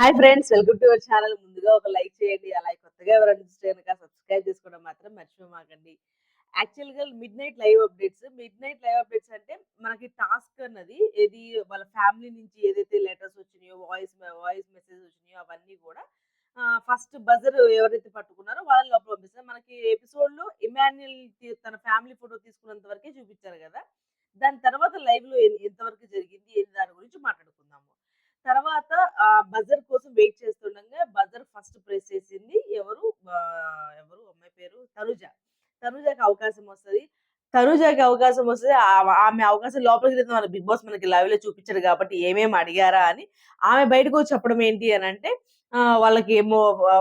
Hi friends welcome to our channel. ముందుగా ఒక like చేయండి. అలాగే కొత్తగా ఎవరైనా చూస్తే కనుక సబ్స్క్రైబ్ చేసుకోవడం మాత్రం మర్చిపోమాకండి. యాక్చువల్గా midnight live updates midnight live updates అంటే మనకి టాస్క్ అన్నది ఏది వాళ్ళ ఫ్యామిలీ నుంచి ఏదైతే లెటర్స్ వచ్చినాయో వాయిస్ వాయిస్ మెసేజ్ వచ్చినాయో అవన్నీ కూడా ఫస్ట్ బజర్ ఎవరైతే పట్టుకున్నారో వాళ్ళని లోపల పంపిస్తారు. మనకి ఎపిసోడ్లో ఇమాన్యుల్ తన ఫ్యామిలీ ఫోటో తీసుకున్నంత వరకే చూపించారు కదా. దాని తర్వాత లైవ్లో ఎంతవరకు జరిగింది ఏంటి దాని గురించి మాట్లాడుకుందాము. తర్వాత ఆ బజర్ కోసం వెయిట్ చేస్తుండగా బజర్ ఫస్ట్ ప్రెస్ చేసింది ఎవరు? ఎవరు? అమ్మాయి పేరు? తనుజ. తనుజకి అవకాశం వస్తది. తనుజకి అవకాశం వస్తుంది. ఆమె అవకాశం లోపలికి వెళ్తే మన బిగ్ బాస్ మనకి లైవ్లో చూపించారు కాబట్టి ఏమేమి అడిగారా అని ఆమె బయటకు వచ్చి చెప్పడం ఏంటి అని అంటే వాళ్ళకి ఏమో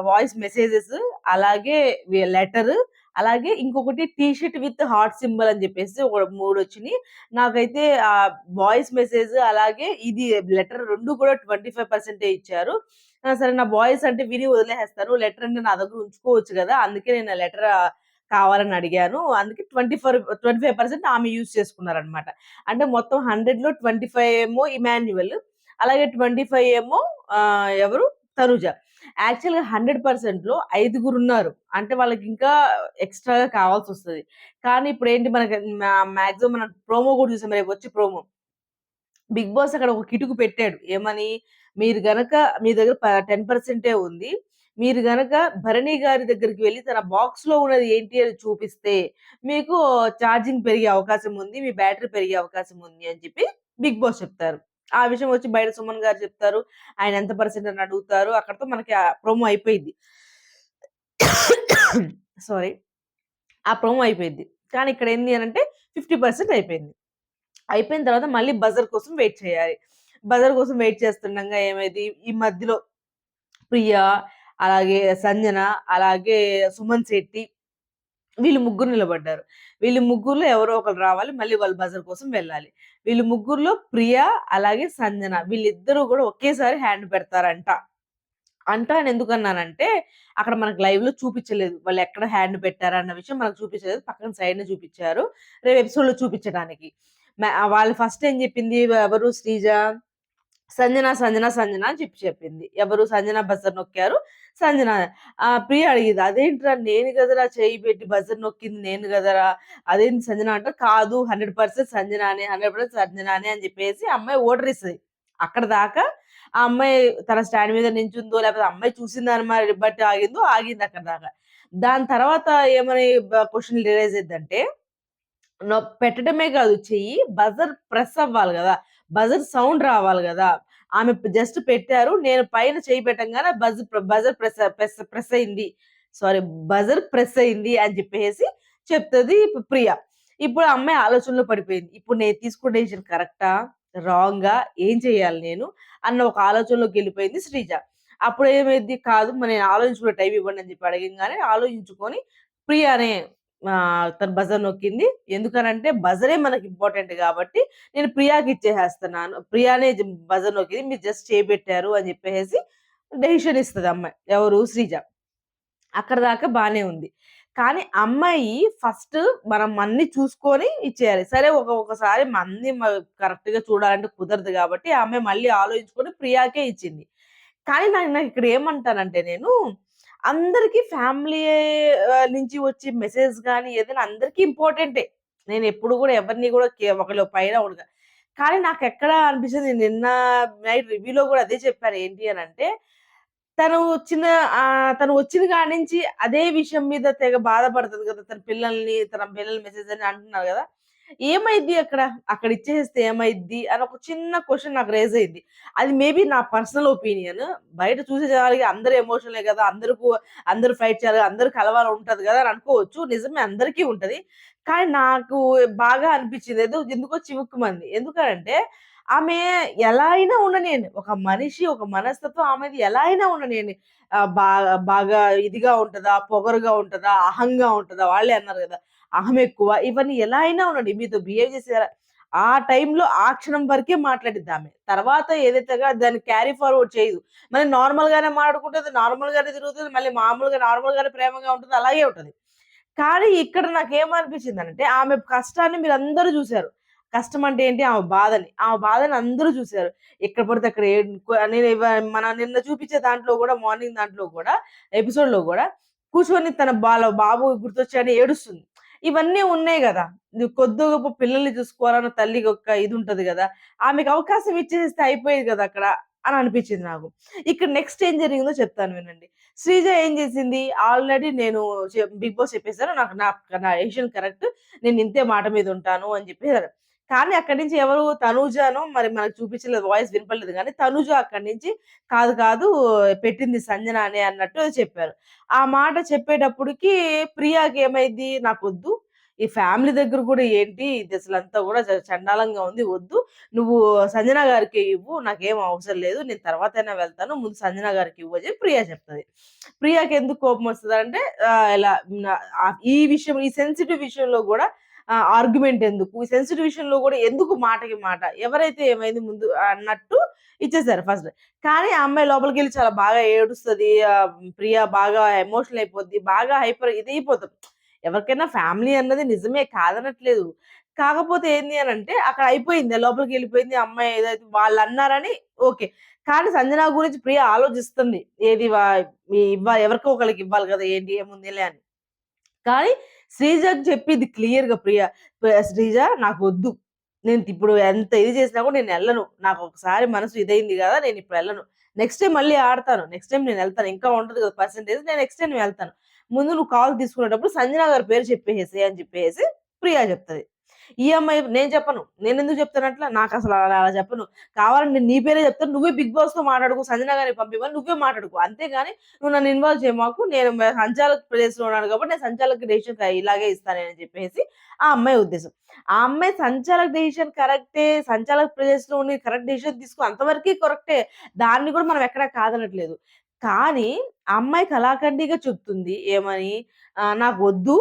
వాయిస్ మెసేజెస్ అలాగే లెటర్ అలాగే ఇంకొకటి T shirt with heart symbol అని చెప్పేసి ఒక మూడు వచ్చినాయి. నాకైతే ఆ వాయిస్ మెసేజ్ అలాగే ఇది లెటర్ రెండు కూడా ట్వంటీ ఫైవ్ పర్సెంటే ఇచ్చారు. సరే నా వాయిస్ అంటే విని వదిలేస్తారు. లెటర్ అంటే నా దగ్గర ఉంచుకోవచ్చు కదా అందుకే నేను లెటర్ కావాలని అడిగాను. అందుకే twenty four twenty five percent ఆమె యూజ్ చేసుకున్నారనమాట అంటే మొత్తం హండ్రెడ్లో ట్వంటీ ఫైవ్ ఏమో ఇమాన్యువల్ అలాగే ట్వంటీ ఫైవ్ ఏమో ఎవరు? తనుజ. యాక్చువల్గా హండ్రెడ్ పర్సెంట్లో ఐదుగురు ఉన్నారు అంటే వాళ్ళకి ఇంకా ఎక్స్ట్రాగా కావాల్సి వస్తుంది కానీ ఇప్పుడు ఏంటి మనకి మ్యాక్సిమం మనం ప్రోమో కూడా చూసాం. రేపు వచ్చి ప్రోమో. బిగ్ బాస్ అక్కడ ఒక కిటుకు పెట్టాడు. ఏమని? మీరు గనక మీ దగ్గర టెన్ పర్సెంటే ఉంది. మీరు గనక భరణి గారి దగ్గరికి వెళ్ళి తన బాక్స్లో ఉన్నది ఏంటి అని చూపిస్తే మీకు ఛార్జింగ్ పెరిగే అవకాశం ఉంది. మీ బ్యాటరీ పెరిగే అవకాశం ఉంది అని చెప్పి బిగ్ బాస్ చెప్తారు. ఆ విషయం వచ్చి బయట సుమన్ గారు చెప్తారు. ఆయన ఎంత పర్సెంట్ అని అడుగుతారు. అక్కడతో మనకి ఆ ప్రోమో అయిపోయింది. సారీ ఆ ప్రోమో అయిపోయింది. కానీ ఇక్కడ ఏంది అని అంటే ఫిఫ్టీ పర్సెంట్ అయిపోయింది. అయిపోయిన తర్వాత మళ్ళీ బజర్ కోసం వెయిట్ చేయాలి. బజర్ కోసం వెయిట్ చేస్తుండగా ఏమైంది? ఈ మధ్యలో ప్రియా అలాగే సంజన అలాగే సుమన్ శెట్టి వీళ్ళు ముగ్గురు నిలబడ్డారు. వీళ్ళు ముగ్గురులో ఎవరో ఒకరు రావాలి మళ్ళీ వాళ్ళు బజర్ కోసం వెళ్ళాలి. వీళ్ళు ముగ్గురులో ప్రియా అలాగే సంజన వీళ్ళిద్దరూ కూడా ఒకేసారి హ్యాండ్ పెడతారంట. అంట అని ఎందుకన్నానంటే అక్కడ మనకు లైవ్లో చూపించలేదు. వాళ్ళు ఎక్కడ హ్యాండ్ పెట్టారు అన్న విషయం మనకు చూపించలేదు. పక్కన సైడ్ చూపించారు. రేపు ఎపిసోడ్లో చూపించడానికి. వాళ్ళు ఫస్ట్ ఏం చెప్పింది? ఎవరు? శ్రీజ? సంజన సంజన సంజన అని చెప్పి చెప్పింది. ఎవరు? సంజన బజర్ నొక్కారు. సంజన ఆ ప్రియ అడిగింది అదేంట్రా నేను కదరా చేయి పెట్టి బజర్ నొక్కింది నేను కదరా? అదేంటి సంజన అంటే కాదు హండ్రెడ్ పర్సెంట్ సంజనానే హండ్రెడ్ పర్సెంట్ సంజన అని అని చెప్పేసి అమ్మాయి ఓటర్ ఇస్తుంది. అక్కడ దాకా ఆ అమ్మాయి తన స్టాండ్ మీద నించుందో లేకపోతే అమ్మాయి చూసిందని మరి బట్టి ఆగిందో ఆగింది అక్కడ దాకా. దాని తర్వాత ఏమని క్వశ్చన్ రిలైజ్ అయిందంటే పెట్టడమే కాదు చెయ్యి బజర్ ప్రెస్ అవ్వాలి కదా బజర్ సౌండ్ రావాలి కదా ఆమె జస్ట్ పెట్టారు నేను పైన చేయి పెట్టంగానే buzz buzzer press press press అయింది. సారీ బజర్ ప్రెస్ అయింది అని చెప్పేసి చెప్తుంది ప్రియా ప్రియ. ఇప్పుడు ఆ అమ్మాయి ఆలోచనలో పడిపోయింది. ఇప్పుడు నేను తీసుకున్న డెసిషన్ కరెక్టా? రాంగా? ఏం చేయాలి నేను? అన్న ఒక ఆలోచనలోకి వెళ్ళిపోయింది శ్రీజ. అప్పుడు ఏమైంది కాదు నేను ఆలోచించుకునే టైం ఇవ్వండి అని చెప్పి అడగంగానే ఆలోచించుకొని ప్రియానే తన బజర్ నొక్కింది. ఎందుకనంటే బజరే మనకి ఇంపార్టెంట్ కాబట్టి నేను ప్రియాకి ఇచ్చేసేస్తున్నాను. ప్రియానే బజర్ నొక్కింది. మీరు జస్ట్ చేపెట్టారు అని చెప్పేసి డెసిషన్ ఇస్తుంది అమ్మాయి. ఎవరు? శ్రీజ. అక్కడ దాకా బాగానే ఉంది. కానీ అమ్మాయి ఫస్ట్ మనం అన్ని చూసుకొని ఇచ్చేయాలి. సరే ఒక ఒకసారి మంది కరెక్ట్గా చూడాలంటే కుదరదు కాబట్టి ఆ అమ్మాయి మళ్ళీ ఆలోచించుకొని ప్రియాకే ఇచ్చింది. కానీ నాకు నాకు ఇక్కడ ఏమంటానంటే నేను అందరికి ఫ్యామిలీ నుంచి వచ్చే మెసేజ్ కానీ ఏదైనా అందరికీ ఇంపార్టెంటే. నేను ఎప్పుడు కూడా ఎవరిని కూడా ఒకళ్ళు పైన ఒకడు కానీ నాకు ఎక్కడ అనిపిస్తుంది నిన్న నైట్ రివ్యూలో కూడా అదే చెప్పారు ఏంటి అని అంటే తను వచ్చిన తను వచ్చిన కాడి నుంచి అదే విషయం మీద తెగ బాధపడుతుంది కదా తన పిల్లల్ని తన పిల్లల మెసేజ్ అని అంటున్నారు కదా. ఏమైద్ది అక్కడ? అక్కడ ఇచ్చేస్తే ఏమైద్ది? అని ఒక చిన్న క్వశ్చన్ నాకు రేజ్ అయింది అది మేబీ నా పర్సనల్ ఒపీనియన్ బయట చూసే జనాలకి అందరు ఎమోషనలే కదా అందరికీ అందరూ ఫైట్ చేయాలి అందరూ కలవాలి ఉంటది కదా అని అనుకోవచ్చు. నిజమే అందరికీ ఉంటది. కానీ నాకు బాగా అనిపించింది. ఏదో ఎందుకో చివుక్కుమంది. ఎందుకంటే ఆమె ఎలా అయినా ఉండనేను ఒక మనిషి ఒక మనస్తత్వం ఆమెది ఎలా అయినా ఉండనేను బాగా బాగా ఇదిగా ఉంటుందా పొగరుగా ఉంటుందా అహంగా ఉంటుందా వాళ్ళే అన్నారు కదా. ఆమె ఎక్కువ ఇవన్నీ ఎలా అయినా ఉండండి. మీతో బిహేవ్ చేసే ఆ టైంలో ఆ క్షణం వరకే మాట్లాడిద్ది ఆమె. తర్వాత ఏదైతే దాన్ని క్యారీ ఫార్వర్డ్ చేయదు. మళ్ళీ నార్మల్ గానే మాట్లాడుకుంటుంది నార్మల్ గానే తిరుగుతుంది మళ్ళీ మామూలుగా నార్మల్ గానే ప్రేమగా ఉంటుంది అలాగే ఉంటది. కానీ ఇక్కడ నాకు ఏమనిపించింది అంటే ఆమె కష్టాన్ని మీరు అందరూ చూశారు. కష్టం అంటే ఏంటి? ఆమె బాధని. ఆమె బాధని అందరూ చూశారు. ఎక్కడ పడితే అక్కడ నేను మన నిన్న చూపించే దాంట్లో కూడా మార్నింగ్ దాంట్లో కూడా ఎపిసోడ్లో కూడా కూర్చొని తన బాల బాబు గుర్తొచ్చాయని ఏడుస్తుంది. ఇవన్నీ ఉన్నాయి కదా. కొద్ది గొప్ప పిల్లల్ని చూసుకోవాలన్న తల్లికి ఒక ఇది ఉంటది కదా. ఆమెకు అవకాశం ఇచ్చేస్తే అయిపోయేది కదా అక్కడ అని అనిపించింది నాకు. ఇక్కడ నెక్స్ట్ ఏం జరిగిందో చెప్తాను వినండి. శ్రీజ ఏం చేసింది? ఆల్రెడీ నేను బిగ్ బాస్ చెప్పేశాను. నాకు నా నా డెసిషన్ కరెక్ట్ నేను ఇంతే మాట మీద ఉంటాను అని చెప్పేసారు కానీ అక్కడి నుంచి ఎవరు తనూజాను మరి మనకు చూపించలేదు వాయిస్ వినపడలేదు. కానీ తనూజ అక్కడి నుంచి కాదు కాదు పెట్టింది సంజన అని అన్నట్టు చెప్పారు. ఆ మాట చెప్పేటప్పటికి ప్రియాకి ఏమైంది? నాకు వద్దు. ఈ ఫ్యామిలీ దగ్గర కూడా ఏంటి? ఇది అసలు అంతా కూడా చండాలంగా ఉంది వద్దు. నువ్వు సంజన గారికి ఇవ్వు నాకేం అవసరం లేదు. నేను తర్వాత అయినా వెళ్తాను. ముందు సంజన గారికి ఇవ్వు అని ప్రియా చెప్తుంది. ప్రియాకి ఎందుకు కోపం వస్తుంది అంటే ఇలా ఈ విషయం ఈ సెన్సిటివ్ విషయంలో కూడా ఆర్గ్యుమెంట్ ఎందుకు? ఈ సెన్సిటివ్ విషయంలో కూడా ఎందుకు మాటకి మాట? ఎవరైతే ఏమైంది ముందు అన్నట్టు ఇచ్చేసారు ఫస్ట్ కానీ ఆ అమ్మాయి లోపలికి వెళ్ళి చాలా బాగా ఏడుస్తుంది ప్రియా బాగా ఎమోషనల్ అయిపోద్ది బాగా హైపర్ ఇది అయిపోతుంది ఎవరికైనా ఫ్యామిలీ అన్నది నిజమే కాదనట్లేదు. కాకపోతే ఏంది అని అంటే అక్కడ అయిపోయింది లోపలికి వెళ్ళిపోయింది అమ్మాయి ఏదైతే వాళ్ళు అన్నారని ఓకే. కానీ సంజన గురించి ప్రియ ఆలోచిస్తుంది. ఏది ఇవ్వాలి ఎవరికో ఒకరికి ఇవ్వాలి కదా ఏంటి ఏముందిలే అని. కానీ శ్రీజకి చెప్పింది క్లియర్గా ప్రియ శ్రీజ నాకు వద్దు. నేను ఇప్పుడు ఎంత ఇది చేసినా కూడా నేను వెళ్ళను. నాకు ఒకసారి మనసు ఇదైంది కదా నేను ఇప్పుడు వెళ్ళను. నెక్స్ట్ టైం మళ్ళీ ఆడతాను. నెక్స్ట్ టైం నేను వెళ్తాను. ఇంకా ఉంటుంది కదా పర్సెంటేజ్ నేను నెక్స్ట్ టైం వెళ్తాను. ముందు నువ్వు కాల్ తీసుకునేటప్పుడు సంజన గారి పేరు చెప్పేసి అని చెప్పేసి ప్రియా చెప్తుంది. ఈ అమ్మాయి నేను చెప్పను. నేను ఎందుకు చెప్తానట్లా నాకు అసలు అలా అలా చెప్పను. కావాలని నీ పేరే చెప్తాను నువ్వే బిగ్ బాస్తో మాట్లాడుకో సంజన గారిని పంపివ్వాలి నువ్వే మాట్లాడుకో. అంతేగాని నువ్వు నన్ను ఇన్వాల్వ్ చేయమాకు నేను సంచాలక ప్రదేశంలో ఉన్నాను కాబట్టి నేను సంచాలక డెసిషన్ ఇలాగే ఇస్తానని చెప్పేసి ఆ అమ్మాయి ఉద్దేశం. ఆ అమ్మాయి సంచాలక డెసిషన్ కరెక్టే సంచాలక ప్రదేశంలో ఉండి కరెక్ట్ డెసిషన్ తీసుకో అంతవరకు కరెక్టే. దాన్ని కూడా మనం ఎక్కడా కాదనట్లేదు. కానీ ఆ అమ్మాయి కళాఖండిగా చెప్తుంది ఏమని నాకు వద్దు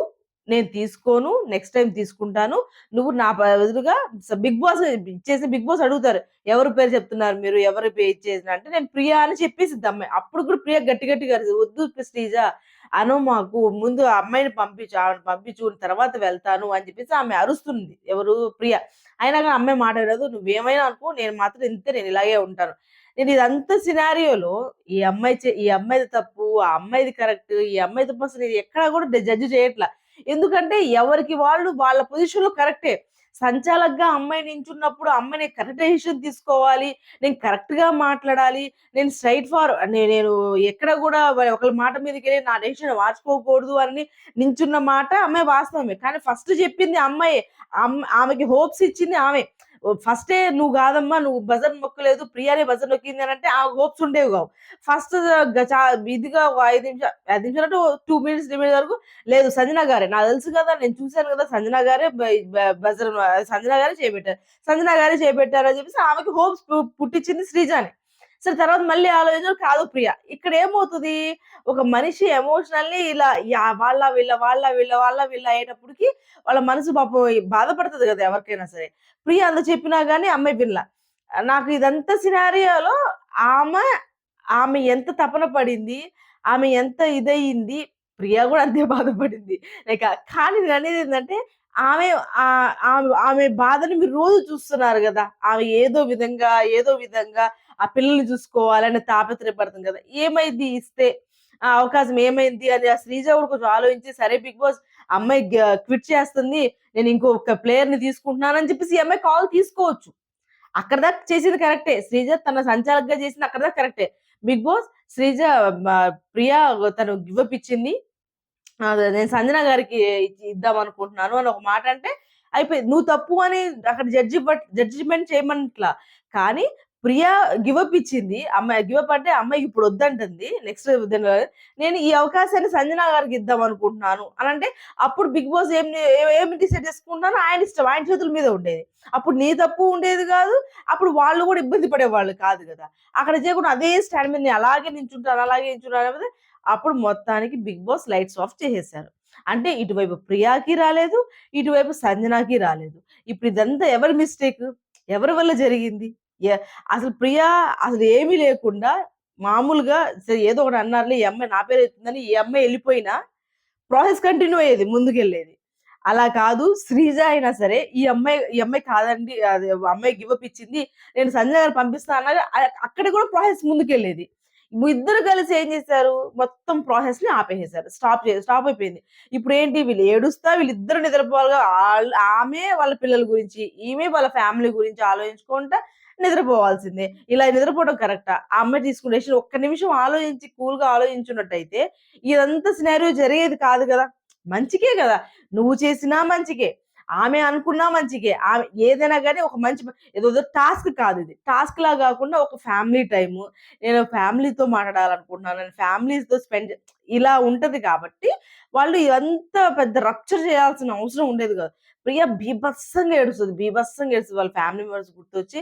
నేను తీసుకోను నెక్స్ట్ టైం తీసుకుంటాను. నువ్వు నా బదులుగా బిగ్ బాస్ ఇచ్చేసి బిగ్ బాస్ అడుగుతారు ఎవరు పేరు చెప్తున్నారు మీరు ఎవరు పేరు ఇచ్చేసిన అంటే నేను ప్రియా అని చెప్పేసి అమ్మాయి అప్పుడు కూడా ప్రియా గట్టి గట్టిగా వద్దు ప్రెస్టీజా అను మాకు ముందు అమ్మాయిని పంపించు ఆమెను పంపించు తర్వాత వెళ్తాను అని చెప్పేసి ఆమె అరుస్తుంది ఎవరు? ప్రియా. అయినా కానీ అమ్మాయి మాట్లాడదు నువ్వేమైనా అనుకో నేను మాత్రం ఇంతే నేను ఇలాగే ఉంటాను. నేను ఇదంతా సినారియోలో ఈ అమ్మాయి చే- ఈ అమ్మాయిది తప్పు ఆ అమ్మాయిది కరెక్ట్ ఈ అమ్మాయి తప్పు అసలు నేను ఎక్కడా కూడా జడ్జి చేయట్లా. ఎందుకంటే ఎవరికి వాళ్ళు వాళ్ళ పొజిషన్లో కరెక్టే సంచాలకుగా అమ్మాయి నించున్నప్పుడు అమ్మాయిని కరెక్ట్ డెసిషన్ తీసుకోవాలి నేను కరెక్ట్గా మాట్లాడాలి నేను స్ట్రైట్ ఫార్ నేను ఎక్కడ కూడా ఒకరి మాట మీదకి వెళ్ళి నా డెసిషన్ మార్చుకోకూడదు అని నించున్న మాట అమ్మాయి వాస్తవమే. కానీ ఫస్ట్ చెప్పింది అమ్మాయి. ఆమెకి హోప్స్ ఇచ్చింది ఆమె. ఫస్టే నువ్వు కాదమ్మా నువ్వు బజర్ మొక్కలేదు ప్రియానే బజర్ నొక్కింది అని అంటే ఆ హోప్స్ ఉండేవి కావు. ఫస్ట్ ఇదిగా ఒక ఐదు నిమిషాలు ఐదు నిమిషాలు టూ మినిట్స్ త్రీ మినిట్స్ వరకు లేదు సంజన గారే నాకు తెలుసు కదా నేను చూశాను కదా సంజన గారే బజర్ సంజన గారే చేపెట్టారు. సంజన గారే చేపెట్టారు అని చెప్పేసి ఆమెకి హోప్స్ పుట్టించింది శ్రీజాని. సరే తర్వాత మళ్ళీ ఆలోచించారు కాదు ప్రియ. ఇక్కడ ఏమవుతుంది ఒక మనిషి ఎమోషనల్లీ ఇలా యా- వాళ్ళ వీళ్ళ వాళ్ళ వీళ్ళ వాళ్ళ వీళ్ళ అయ్యేటప్పటికి వాళ్ళ మనసు పాపం బాధపడుతుంది కదా ఎవరికైనా సరే. ప్రియ అంత చెప్పినా గానీ అమ్మాయి పిల్ల నాకు ఇదంతా సినారియోలో ఆమె ఆమె ఎంత తపన పడింది ఆమె ఎంత ఇదయింది ప్రియా కూడా అంతే బాధపడింది. లైక్ కానీ నేను అనేది ఏంటంటే ఆమె ఆమె ఆమె బాధని మీరు రోజు చూస్తున్నారు కదా. ఆమె ఏదో విధంగా ఏదో విధంగా ఆ పిల్లల్ని చూసుకోవాలని తాపత్రయపడుతుంది కదా. ఏమైంది? ఇస్తే ఆ అవకాశం ఏమైంది? అని ఆ శ్రీజ కూడా కొంచెం ఆలోచించి సరే బిగ్ బాస్ అమ్మాయి క్విట్ చేస్తుంది నేను ఇంకొక ప్లేయర్ని తీసుకుంటున్నానని చెప్పేసి ఈ అమ్మాయి కాల్ తీసుకోవచ్చు. అక్కడ దాకా చేసింది కరెక్టే. శ్రీజ తన సంచాలకగా చేసింది అక్కడ దాకా కరెక్టే. బిగ్ బాస్ శ్రీజ ప్రియా తను గివ్ ఇచ్చింది. నేను సంజన గారికి ఇద్దాం అనుకుంటున్నాను అని ఒక మాట అంటే అయిపోయింది. నువ్వు తప్పు అని అక్కడ జడ్జి జడ్జిమెంట్ చేయమనట్లా కానీ ప్రియా గివప్ ఇచ్చింది. అమ్మాయి గివప్ అంటే అమ్మాయికి ఇప్పుడు వద్దంటుంది. నెక్స్ట్ నేను ఈ అవకాశాన్ని సంజన గారికి ఇద్దాం అనుకుంటున్నాను. అని అంటే అప్పుడు బిగ్ బాస్ ఏం ఏమి డిసైడ్ చేసుకుంటున్నాను ఆయన ఇష్టం. ఆయన చేతుల మీద ఉండేది. అప్పుడు నీ తప్పు ఉండేది కాదు. అప్పుడు వాళ్ళు కూడా ఇబ్బంది పడేవాళ్ళు కాదు కదా. అక్కడ చేయకుండా అదే స్టాండ్ మీద నేను అలాగే నించుంటాను అలాగే నించుంటాను అప్పుడు మొత్తానికి బిగ్ బాస్ లైట్స్ ఆఫ్ చేసేసారు అంటే ఇటువైపు ప్రియాకి రాలేదు ఇటువైపు సంజనాకి రాలేదు. ఇప్పుడు ఇదంతా ఎవరి మిస్టేక్? ఎవరి వల్ల జరిగింది? అసలు ప్రియా అసలు ఏమీ లేకుండా మామూలుగా సరే ఏదో ఒకటి అన్నారులే ఈ అమ్మాయి నా పేరు అవుతుందని ఈ అమ్మాయి వెళ్ళిపోయినా ప్రాసెస్ కంటిన్యూ అయ్యేది ముందుకెళ్ళేది. అలా కాదు శ్రీజ అయినా సరే ఈ అమ్మాయి ఈ అమ్మాయి కాదండి అది అమ్మాయి గివప్ ఇచ్చింది నేను సంజయ్ గారు పంపిస్తాను అన్నది అక్కడ కూడా ప్రాసెస్ ముందుకెళ్ళేది. ఇద్దరు కలిసి ఏం చేశారు? మొత్తం ప్రాసెస్ని ఆపేసేసారు స్టాప్ స్టాప్ అయిపోయింది. ఇప్పుడు ఏంటి వీళ్ళు ఏడుస్తా వీళ్ళిద్దరు నిద్రపోవాలిగా ఆమె వాళ్ళ పిల్లల గురించి ఈమె వాళ్ళ ఫ్యామిలీ గురించి ఆలోచించుకుంటా నిద్రపోవాల్సిందే. ఇలా నిద్రపోవడం కరెక్టా? ఆ అమ్మాయి తీసుకునే డెసిషన్ ఒక్క నిమిషం ఆలోచించి కూల్గా ఆలోచించున్నట్టయితే ఇదంతా సినారియో జరిగేది కాదు కదా? మంచికే కదా? నువ్వు చేసినా మంచికే. ఆమె అనుకున్నా మంచికే. ఆమె ఏదైనా కానీ ఒక మంచి ఏదో టాస్క్ కాదు ఇది. టాస్క్ లా కాకుండా ఒక ఫ్యామిలీ టైము నేను ఫ్యామిలీతో మాట్లాడాలనుకుంటున్నాను. నేను ఫ్యామిలీతో స్పెండ్ ఇలా ఉంటది కాబట్టి వాళ్ళు ఇదంతా పెద్ద రప్చర్ చేయాల్సిన అవసరం ఉండేది కాదు. ప్రియ బీభత్సంగా ఏడుస్తుంది బీభత్సంగా ఏడుస్తుంది. వాళ్ళ ఫ్యామిలీ మెంబర్స్ గుర్తొచ్చి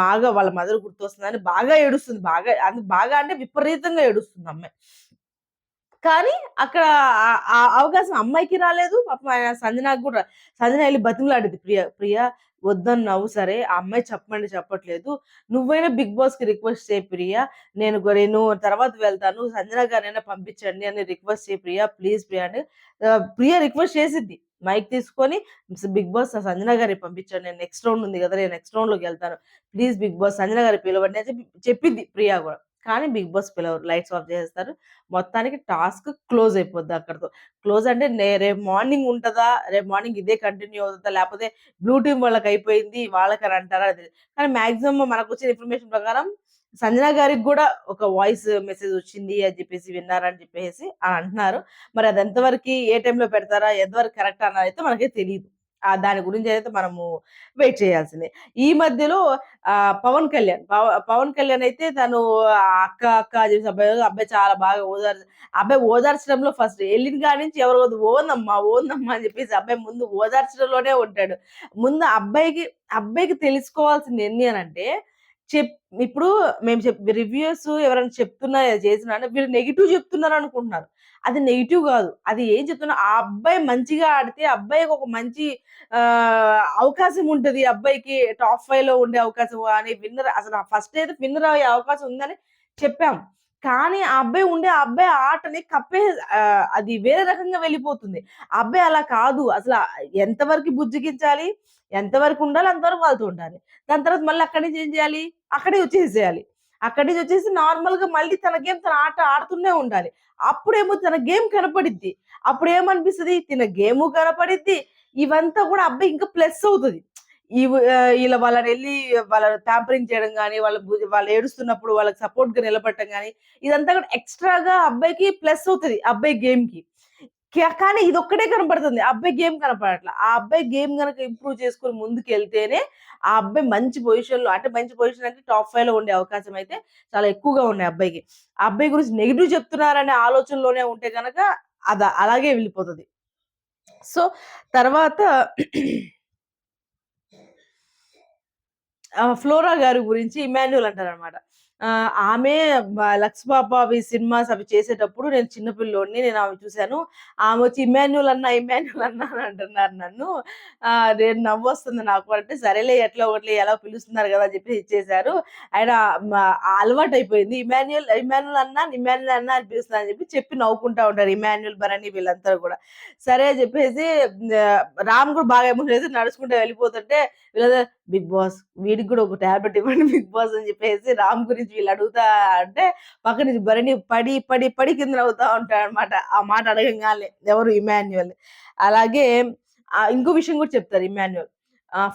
బాగా వాళ్ళ మదర్ గుర్తొస్తుందని బాగా ఏడుస్తుంది బాగా అది బాగా అంటే విపరీతంగా ఏడుస్తుంది అమ్మాయి. కానీ అక్కడ ఆ- అవకాశం అమ్మాయికి రాలేదు. పాపం ఆయన సంజనాకి కూడా సంజన వెళ్ళి బతిమలాడింది. ప్రియ ప్రియ వద్దన్నావు సరే ఆ అమ్మాయి చెప్పమని చెప్పట్లేదు. నువ్వైనా బిగ్ బాస్కి రిక్వెస్ట్ చేయి ప్రియ. నేను నేను తర్వాత వెళ్తాను. సంజన గారైనా పంపించండి అని రిక్వెస్ట్ చేయి ప్రియ. ప్లీజ్ ప్రియ అని ప్రియ రిక్వెస్ట్ చేసిద్ది మైక్ తీసుకొని బిగ్ బాస్ సంజన గారి పంపించండి. నేను నెక్స్ట్ రౌండ్ ఉంది కదా నేను నెక్స్ట్ రౌండ్లోకి వెళ్తాను. ప్లీజ్ బిగ్ బాస్ సంజన గారి పిలవండి అని చెప్పి చెప్పింది ప్రియా కూడా. కానీ బిగ్ బాస్ పిలవరు. లైట్స్ ఆఫ్ చేసేస్తారు. మొత్తానికి టాస్క్ క్లోజ్ అయిపోద్ది అక్కడతో. క్లోజ్ అంటే నే- రేపు మార్నింగ్ ఉంటుందా? రేపు మార్నింగ్ ఇదే కంటిన్యూ అవుతుందా? లేకపోతే బ్లూ టీమ్ వాళ్ళకి అయిపోయింది వాళ్ళకి అని అంటారా? అది కానీ మాక్సిమం మనకు వచ్చిన ఇన్ఫర్మేషన్ ప్రకారం సంజన గారికి కూడా ఒక వాయిస్ మెసేజ్ వచ్చింది అని చెప్పేసి విన్నారని చెప్పేసి అని అంటున్నారు. మరి అది ఎంతవరకు ఏ టైంలో పెడతారా? ఎంతవరకు కరెక్ట్ అన్నది అయితే మనకే తెలియదు దాని గురించి అయితే మనము వెయిట్ చేయాల్సిందే. ఈ మధ్యలో పవన్ కళ్యాణ్ పవన్ కళ్యాణ్ అయితే తను అక్క అక్క చేసి అబ్బాయి అబ్బాయి చాలా బాగా ఓదార్ అబ్బాయి ఓదార్చడంలో ఫస్ట్ వెళ్ళిన కాడి నుంచి ఎవరు వద్దు, ఓందమ్మా ఓందమ్మా అని చెప్పేసి అబ్బాయి ముందు ఓదార్చడంలోనే ఉంటాడు. ముందు అబ్బాయికి అబ్బాయికి తెలుసుకోవాల్సింది ఏంటి అని అంటే చెప్ ఇప్పుడు మేము చెప్ రివ్యూస్ ఎవరైనా చెప్తున్నా చేసినా అంటే వీళ్ళు నెగిటివ్ చెప్తున్నారు అనుకుంటున్నారు. అది నెగిటివ్ కాదు. అది ఏం చెప్తున్నా ఆ అబ్బాయి మంచిగా ఆడితే అబ్బాయికి ఒక మంచి అవకాశం ఉంటుంది. అబ్బాయికి టాప్ ఫైవ్లో ఉండే అవకాశం అని విన్నర్ అసలు ఫస్ట్ అయితే విన్నర్ అయ్యే అవకాశం ఉందని చెప్పాం. కానీ ఆ అబ్బాయి ఉండే ఆ అబ్బాయి ఆటని కప్పే అది వేరే రకంగా వెళ్ళిపోతుంది. ఆ అబ్బాయి అలా కాదు. అసలు ఎంతవరకు బుజ్జగించాలి ఎంతవరకు ఉండాలి అంతవరకు వాళ్ళతో ఉండాలి. దాని తర్వాత మళ్ళీ అక్కడి నుంచి ఏం చేయాలి? అక్కడే వచ్చేసేయాలి. అక్కడి నుంచి వచ్చేసి నార్మల్గా మళ్ళీ తన గేమ్ తన ఆట ఆడుతూనే ఉండాలి. అప్పుడేమో తన గేమ్ కనపడిద్ది. అప్పుడు ఏమనిపిస్తుంది తన గేమ్ కనపడిద్ది. ఇవంతా కూడా అబ్బాయి ఇంకా ప్లస్ అవుతుంది. ఇవి ఇలా వాళ్ళని వెళ్ళి వాళ్ళ ట్యాంపరింగ్ చేయడం కానీ వాళ్ళ వాళ్ళు ఏడుస్తున్నప్పుడు వాళ్ళకి సపోర్ట్గా నిలబడటం కానీ ఇదంతా కూడా ఎక్స్ట్రాగా అబ్బాయికి ప్లస్ అవుతుంది. అబ్బాయి గేమ్కి. కానీ ఇది ఒక్కటే కనపడుతుంది. ఆ అబ్బాయి గేమ్ కనపడట్ల. ఆ అబ్బాయి గేమ్ కనుక ఇంప్రూవ్ చేసుకుని ముందుకు వెళ్తేనే ఆ అబ్బాయి మంచి పొజిషన్లో అంటే మంచి పొజిషన్ అంటే టాప్ ఫైవ్లో ఉండే అవకాశం అయితే చాలా ఎక్కువగా ఉన్నాయి అబ్బాయికి. ఆ అబ్బాయి గురించి నెగిటివ్ చెప్తున్నారనే ఆలోచనలోనే ఉంటే కనుక అది అలాగే వెళ్ళిపోతుంది. సో తర్వాత ఫ్లోరా గారి గురించి ఇమాన్యుల్ అంటారనమాట ఆమె బ- అవి సినిమాస్ అవి చేసేటప్పుడు నేను చిన్నపిల్లోడిని నేను ఆమె చూశాను. ఆమె వచ్చి ఇమాన్యుల్ అన్న ఇమాన్యుల్ అన్న అని అంటున్నారు నన్ను. నేను నవ్వు వస్తుంది నాకు. అంటే సరేలే ఎట్లా ఒకటి ఎలా పిలుస్తున్నారు కదా అని చెప్పి ఇచ్చేశారు. ఆయన అలవాటు అయిపోయింది ఇమాన్యుల్ ఇమాన్యుల్ అన్న ఇమాన్యుల్ అన్న అని పిలుస్తున్నా అని చెప్పి చెప్పి నవ్వుకుంటా ఉంటారు ఇమాన్యుల్ భరణి వీళ్ళంతా కూడా. సరే చెప్పేసి రామ్ కూడా బాగా ఎమోషన్ అయితే నడుచుకుంటూ వెళ్ళిపోతుంటే వీళ్ళ బిగ్ బాస్ వీడికి కూడా ఒక ట్యాబ్లెట్ ఇవ్వండి బిగ్ బాస్ అని చెప్పేసి రామ్ గురించి వీళ్ళు అడుగుతా అంటే పక్క నుంచి భరణి పడి పడి పడి కింద అవుతా ఉంటాడు అనమాట ఆ మాట అడగంగానే ఎవరు ఇమాన్యువల్ అలాగే ఆ, ఇంకో విషయం కూడా చెప్తారు ఇమాన్యువల్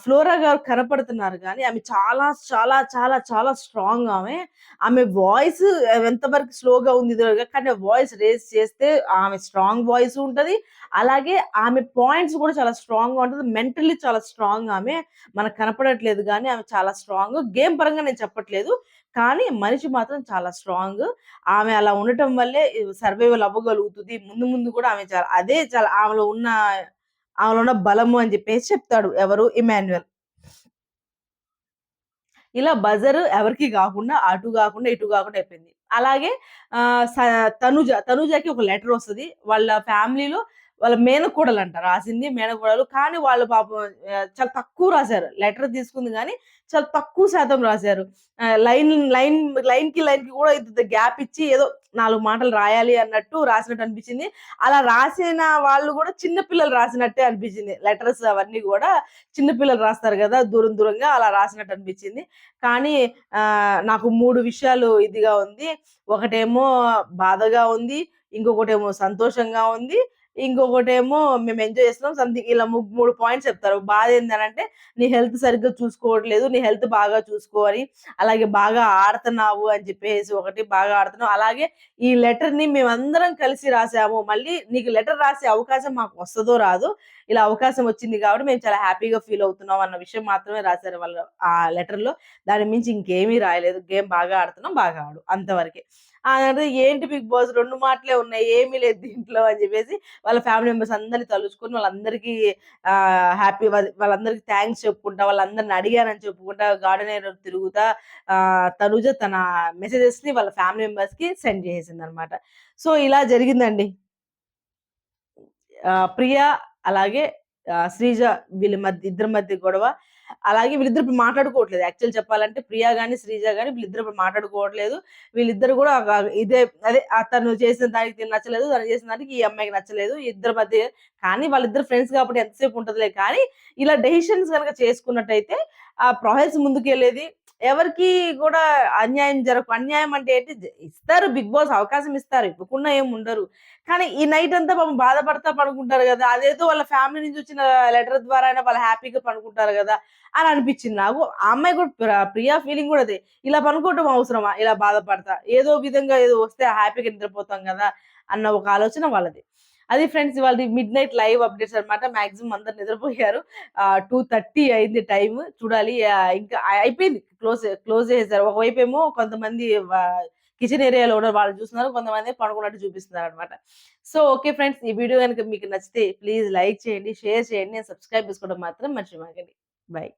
ఫ్లోరా గారు కనపడుతున్నారు కానీ ఆమె చాలా చాలా చాలా చాలా స్ట్రాంగ్ ఆమె. ఆమె వాయిస్ ఎంతవరకు స్లోగా ఉంది కానీ వాయిస్ రేస్ చేస్తే ఆమె స్ట్రాంగ్ వాయిస్ ఉంటది. అలాగే ఆమె పాయింట్స్ కూడా చాలా స్ట్రాంగ్గా ఉంటుంది. మెంటల్లీ చాలా స్ట్రాంగ్ ఆమె. మనకు కనపడట్లేదు కానీ ఆమె చాలా స్ట్రాంగ్ గేమ్ పరంగా నేను చెప్పట్లేదు కానీ మనిషి మాత్రం చాలా స్ట్రాంగ్ ఆమె అలా ఉండటం వల్లే సర్వైవల్ అవ్వగలుగుతుంది. ముందు ముందు కూడా ఆమె చాలా అదే చాలా ఆమెలో ఉన్న ఆమెలో ఉన్న బలము అని చెప్పేసి చెప్తాడు ఎవరు? ఇమాన్యువల్ ఇలా బజర్ ఎవరికి కాకుండా అటు కాకుండా ఇటు కాకుండా అయిపోయింది. అలాగే ఆ, తనుజ తనుజకి ఒక లెటర్ వస్తుంది. వాళ్ళ ఫ్యామిలీలో వాళ్ళ మేనకోడలంట రాసింది మేనకోడలు. కానీ వాళ్ళు పాపం చాలా తక్కువ రాశారు లెటర్ తీసుకుంది కానీ చాలా తక్కువ శాతం రాశారు లైన్ లైన్ లైన్కి లైన్కి కూడా ఇద్దరు గ్యాప్ ఇచ్చి ఏదో నాలుగు మాటలు రాయాలి అన్నట్టు రాసినట్టు అనిపించింది. అలా రాసిన వాళ్ళు కూడా చిన్న పిల్లలు రాసినట్టే అనిపించింది. లెటర్స్ అవన్నీ కూడా చిన్న పిల్లలు రాస్తారు కదా దూరం దూరంగా అలా రాసినట్టు అనిపించింది. కానీ నాకు మూడు విషయాలు ఇదిగా ఉంది. ఒకటేమో బాధగా ఉంది. ఇంకొకటేమో సంతోషంగా ఉంది. ఇంకొకటేమో మేము ఎంజాయ్ చేస్తున్నాం. సంథింగ్ ఇలా ము 3 పాయింట్స్ చెప్తారు. బాధ ఏంటంటే నీ హెల్త్ సరిగ్గా చూసుకోవట్లేదు. నీ హెల్త్ బాగా చూసుకో అని. అలాగే బాగా ఆడుతున్నావు అని చెప్పేసి ఒకటి బాగా ఆడుతున్నావు. అలాగే ఈ లెటర్‌ని మేమందరం కలిసి రాసాము. మళ్ళీ నీకు లెటర్ రాసే అవకాశం మాకు వస్తదో రాదు ఇలా అవకాశం వచ్చింది కాబట్టి మేము చాలా హ్యాపీగా ఫీల్ అవుతున్నాం అన్న విషయం మాత్రమే రాశారు వాళ్ళు ఆ లెటర్‌లో. దాని మించి ఇంకేమీ రాయలేదు. గేమ్ బాగా ఆడుతున్నాం. బాగా ఆడు అంతవరకే. ఆనంటే ఏంటి బిగ్ బాస్ రెండు మాటలే ఉన్నాయి. ఏమీ లేదు దీంట్లో అని చెప్పేసి వాళ్ళ ఫ్యామిలీ మెంబర్స్ అందరిని తలుచుకొని వాళ్ళందరికీ హ్యాపీ వాళ్ళందరికీ థ్యాంక్స్ చెప్పుకుంటా, వాళ్ళందరిని అడిగానని చెప్పుకుంటా గార్డెన్ ఏరియాలో తిరుగుతా తనుజ తన మెసేజెస్‌ని వాళ్ళ ఫ్యామిలీ మెంబర్స్కి సెండ్ చేసేసింది అనమాట సో, ఇలా జరిగిందండి. ప్రియా అలాగే శ్రీజ వీళ్ళ మధ్య ఇద్దరి మధ్య గొడవ. అలాగే వీళ్ళిద్దరు ఇప్పుడు మాట్లాడుకోవట్లేదు. యాక్చువల్ చెప్పాలంటే ప్రియా గాని, శ్రీజ గాని వీళ్ళిద్దరు ఇప్పుడు మాట్లాడుకోవట్లేదు. వీళ్ళిద్దరు కూడా ఇదే అదే తను చేసిన దానికి నచ్చలేదు. తను చేసిన దానికి ఈ అమ్మాయికి నచ్చలేదు. ఇద్దరి మధ్య కానీ వాళ్ళిద్దరు ఫ్రెండ్స్ కాబట్టి ఎంతసేపు ఉంటుందిలే కానీ, ఇలా డెసిషన్స్ గనక చేసుకున్నట్టయితే ఆ ప్రాసెస్ ముందుకెళ్ళేది. ఎవరికీ కూడా అన్యాయం జరగ అన్యాయం అంటే ఏంటి ఇస్తారు బిగ్ బాస్ అవకాశం ఇస్తారు. ఇవ్వకుండా ఏమి ఉండరు. కానీ ఈ నైట్ అంతా పాపం బాధపడతా పడుకుంటారు కదా అదేదో వాళ్ళ ఫ్యామిలీ నుంచి వచ్చిన లెటర్ ద్వారా అయినా వాళ్ళు హ్యాపీగా పడుకుంటారు కదా అని అనిపించింది నాకు. ఆ అమ్మాయి కూడా ప్ర ప్రియ ఫీలింగ్ కూడా అదే. ఇలా పనుకోవటం అవసరమా? ఇలా బాధపడతా. ఏదో విధంగా ఏదో వస్తే హ్యాపీగా నిద్రపోతాం కదా అన్న ఒక ఆలోచన వాళ్ళది. అది ఫ్రెండ్స్ వాళ్ళు మిడ్ నైట్ లైవ్ అప్డేట్స్ అన్నమాట. మాక్సిమం అందరూ నిద్రపోయారు. టూ థర్టీ అయింది టైం చూడాలి ఇంకా అయిపోయింది. క్లోజ్ క్లోజ్ చేసేసారు. ఏమో కొంతమంది కిచెన్ ఏరియాలో ఉన్న వాళ్ళు చూస్తున్నారు. కొంతమంది పడుకున్నట్టు చూపిస్తున్నారనమాట. సో, ఓకే ఫ్రెండ్స్ ఈ వీడియో కనుక మీకు నచ్చితే ప్లీజ్ లైక్ చేయండి, షేర్ చేయండి. సబ్స్క్రైబ్ చేసుకోవడం మాత్రం మర్చిపోమాకండి. బాయ్